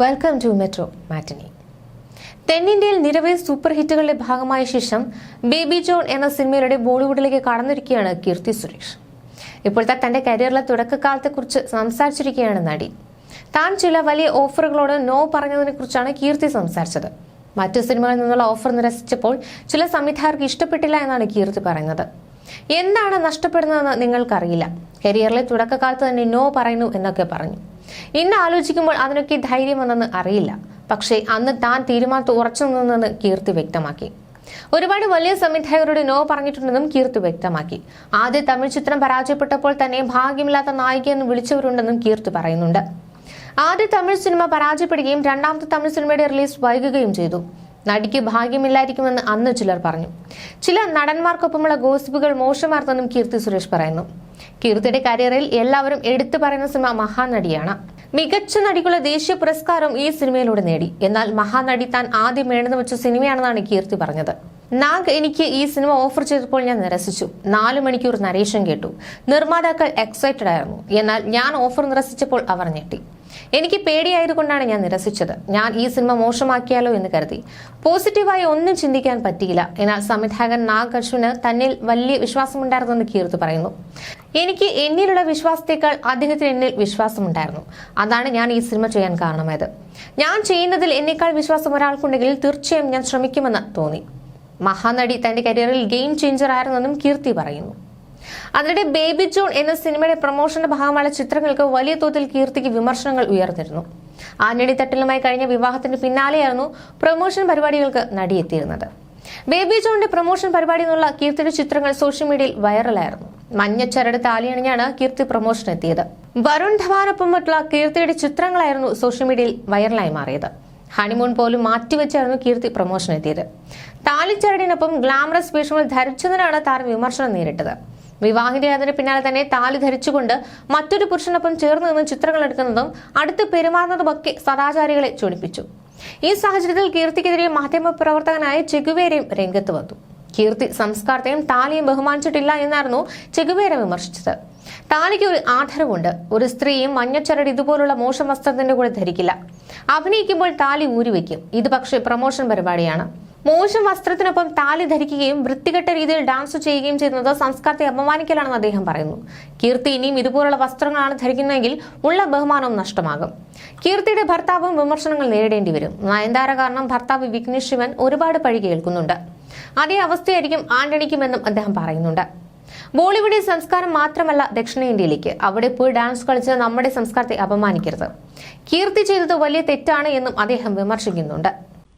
Welcome to metro matinee തെന്നിന്ത്യയിൽ നിരവധി super ഹിറ്റുകളുടെ ഭാഗമായ ശേഷം ബേബി ജോൺ എന്ന സിനിമയിലൂടെ ബോളിവുഡിലേക്ക് കടന്നിരിക്കുകയാണ് കീർത്തി സുരേഷ്. ഇപ്പോഴത്തെ തന്റെ കരിയറിലെ തുടക്കകാലത്തെക്കുറിച്ച് സംസാരിച്ചിരിക്കുകയാണ് നടി. താൻ ചില വലിയ ഓഫറുകളോട് നോ പറഞ്ഞതിനെ കുറിച്ചാണ് കീർത്തി സംസാരിച്ചത്. മറ്റു സിനിമകളിൽ നിന്നുള്ള ഓഫർ നിരസിച്ചപ്പോൾ ചില സംവിധായകർക്ക് ഇഷ്ടപ്പെട്ടില്ല എന്നാണ് കീർത്തി പറയുന്നത്. എന്താണ് നഷ്ടപ്പെടുന്നതെന്ന് നിങ്ങൾക്കറിയില്ല. കരിയറിലെ തുടക്കകാലത്ത് തന്നെ നോ പറയുന്നു എന്നൊക്കെ പറഞ്ഞു. ഇന്ന് ആലോചിക്കുമ്പോൾ അതിനൊക്കെ ധൈര്യം വന്നെന്ന് അറിയില്ല. പക്ഷേ അന്ന് താൻ തീരുമാനത്ത് ഉറച്ചു നിന്നെന്ന് കീർത്തി വ്യക്തമാക്കി. ഒരുപാട് വലിയ സംവിധായകരോട് നോ പറഞ്ഞിട്ടുണ്ടെന്നും കീർത്തി വ്യക്തമാക്കി. ആദ്യ തമിഴ് ചിത്രം പരാജയപ്പെട്ടപ്പോൾ തന്നെ ഭാഗ്യമില്ലാത്ത നായികയെന്ന് വിളിച്ചവരുണ്ടെന്നും കീർത്തി പറയുന്നുണ്ട്. ആദ്യ തമിഴ് സിനിമ പരാജയപ്പെടുകയും രണ്ടാമത്തെ തമിഴ് സിനിമയുടെ റിലീസ് വൈകുകയും ചെയ്തു. നടിക്ക് ഭാഗ്യമില്ലായിരിക്കുമെന്ന് അന്ന് ചിലർ പറഞ്ഞു. ചില നടന്മാർക്കൊപ്പമുള്ള ഗോസിപ്പുകൾ മോശമാർന്നെന്നും കീർത്തി സുരേഷ് പറയുന്നു. കീർത്തിയുടെ കരിയറിൽ എല്ലാവരും എടുത്തു പറയുന്ന സിനിമ മഹാനടിയാണ്. മികച്ച നടിക്കുള്ള ദേശീയ പുരസ്കാരം ഈ സിനിമയിലൂടെ നേടി. എന്നാൽ മഹാനടി താൻ ആദ്യം വേണ്ടെന്ന് വെച്ച സിനിമയാണെന്നാണ് കീർത്തി പറഞ്ഞത്. നാഗ് എനിക്ക് ഈ സിനിമ ഓഫർ ചെയ്തപ്പോൾ ഞാൻ നിരസിച്ചു. നാല് മണിക്കൂർ നരേഷൻ കേട്ടു. നിർമ്മാതാക്കൾ എക്സൈറ്റഡ് ആയിരുന്നു. എന്നാൽ ഞാൻ ഓഫർ നിരസിച്ചപ്പോൾ അവർ ഞെട്ടി. എനിക്ക് പേടിയായതുകൊണ്ടാണ് ഞാൻ നിരസിച്ചത്. ഞാൻ ഈ സിനിമ മോശമാക്കിയാലോ എന്ന് കരുതി. പോസിറ്റീവായി ഒന്നും ചിന്തിക്കാൻ പറ്റിയില്ല. എന്നാൽ സംവിധായകൻ നാഗ് അശ്വിന് തന്നിൽ വലിയ വിശ്വാസമുണ്ടായിരുന്നെന്ന് കീർത്ത് പറയുന്നു. എനിക്ക് എന്നിലുള്ള വിശ്വാസത്തേക്കാൾ അദ്ദേഹത്തിന് എന്നിൽ വിശ്വാസമുണ്ടായിരുന്നു. അതാണ് ഞാൻ ഈ സിനിമ ചെയ്യാൻ കാരണമായത്. ഞാൻ ചെയ്യുന്നതിൽ എന്നേക്കാൾ വിശ്വാസം ഒരാൾക്കുണ്ടെങ്കിൽ തീർച്ചയായും ഞാൻ ശ്രമിക്കുമെന്ന് തോന്നി. മഹാനടി തന്റെ കരിയറിൽ ഗെയിം ചേഞ്ചർ ആയിരുന്നെന്നും കീർത്തി പറയുന്നു. അതിനിടെ ബേബി ജോൺ എന്ന സിനിമയുടെ പ്രൊമോഷന്റെ ഭാഗമായ ചിത്രങ്ങൾക്ക് വലിയ തോതിൽ കീർത്തിക്ക് വിമർശനങ്ങൾ ഉയർന്നിരുന്നു. ആഞ്ഞടി തട്ടിലുമായി കഴിഞ്ഞ വിവാഹത്തിന് പിന്നാലെയായിരുന്നു പ്രൊമോഷൻ പരിപാടികൾക്ക് നടിയെത്തിയിരുന്നത്. ബേബി ജോണിന്റെ പ്രൊമോഷൻ പരിപാടി എന്നുള്ള കീർത്തിയുടെ ചിത്രങ്ങൾ സോഷ്യൽ മീഡിയയിൽ വൈറലായിരുന്നു. മഞ്ഞ മഞ്ഞച്ചരട് താലിയണിഞ്ഞാണ് കീർത്തി പ്രൊമോഷൻ എത്തിയത്. വരുൺ ധവാനൊപ്പം ധവാനൊപ്പമുള്ള കീർത്തിയുടെ ചിത്രങ്ങളായിരുന്നു സോഷ്യൽ മീഡിയയിൽ വൈറലായി മാറിയത്. ഹണിമൂൺ പോലും മാറ്റിവെച്ചായിരുന്നു കീർത്തി പ്രൊമോഷൻ എത്തിയത്. താലിച്ചരടിനൊപ്പം ഗ്ലാമറസ് വേഷങ്ങൾ ധരിച്ചതിനാണ് താരം വിമർശനം നേരിട്ടത്. വിവാഹിതയായതിന് പിന്നാലെ തന്നെ താലി ധരിച്ചുകൊണ്ട് മറ്റൊരു പുരുഷനൊപ്പം ചേർന്ന് നിന്ന് ചിത്രങ്ങൾ എടുക്കുന്നതും അടുത്ത് പെരുമാറുന്നതുമൊക്കെ സദാചാരികളെ ചൊടിപ്പിച്ചു. ഈ സാഹചര്യത്തിൽ കീർത്തിക്കെതിരെ മാധ്യമപ്രവർത്തകനായ ചെഗുവേരയും രംഗത്ത് വന്നു. കീർത്തി സംസ്കാരത്തെയും താലിയും ബഹുമാനിച്ചിട്ടില്ല എന്നായിരുന്നു ചെഗുവേര വിമർശിച്ചത്. താലിക്ക് ഒരു ആധാരമുണ്ട് ഒരു സ്ത്രീയും മഞ്ഞച്ചരട് ഇതുപോലുള്ള മോശം വസ്ത്രത്തിന്റെ കൂടെ ധരിക്കില്ല. അഭിനയിക്കുമ്പോൾ താലി ഊരിവെക്കും. ഇത് പക്ഷേ പ്രൊമോഷൻ പരിപാടിയാണ്. മോശം വസ്ത്രത്തിനൊപ്പം താലി ധരിക്കുകയും വൃത്തികെട്ട രീതിയിൽ ഡാൻസ് ചെയ്യുകയും ചെയ്യുന്നത് സംസ്കാരത്തെ അപമാനിക്കലാണെന്ന് അദ്ദേഹം പറയുന്നു. കീർത്തി ഇനിയും ഇതുപോലുള്ള വസ്ത്രങ്ങളാണ് ധരിക്കുന്നതെങ്കിൽ ഉള്ള ബഹുമാനവും നഷ്ടമാകും. കീർത്തിയുടെ ഭർത്താവും വിമർശനങ്ങൾ നേരിടേണ്ടി വരും. നയൻതാര കാരണം ഭർത്താവ് വിഘ്നേഷ് ശിവൻ ഒരുപാട് പഴി കേൾക്കുന്നുണ്ട്. അതേ അവസ്ഥയായിരിക്കും ആന്റണിക്കുമെന്നും അദ്ദേഹം പറയുന്നുണ്ട്. ബോളിവുഡിൽ സംസ്കാരം മാത്രമല്ല ദക്ഷിണേന്ത്യയിലേക്ക് അവിടെ പോയി ഡാൻസ് കളിച്ച് നമ്മുടെ സംസ്കാരത്തെ അപമാനിക്കരുത്. കീർത്തി ചെയ്തത് വലിയ തെറ്റാണ് എന്നും അദ്ദേഹം വിമർശിക്കുന്നുണ്ട്.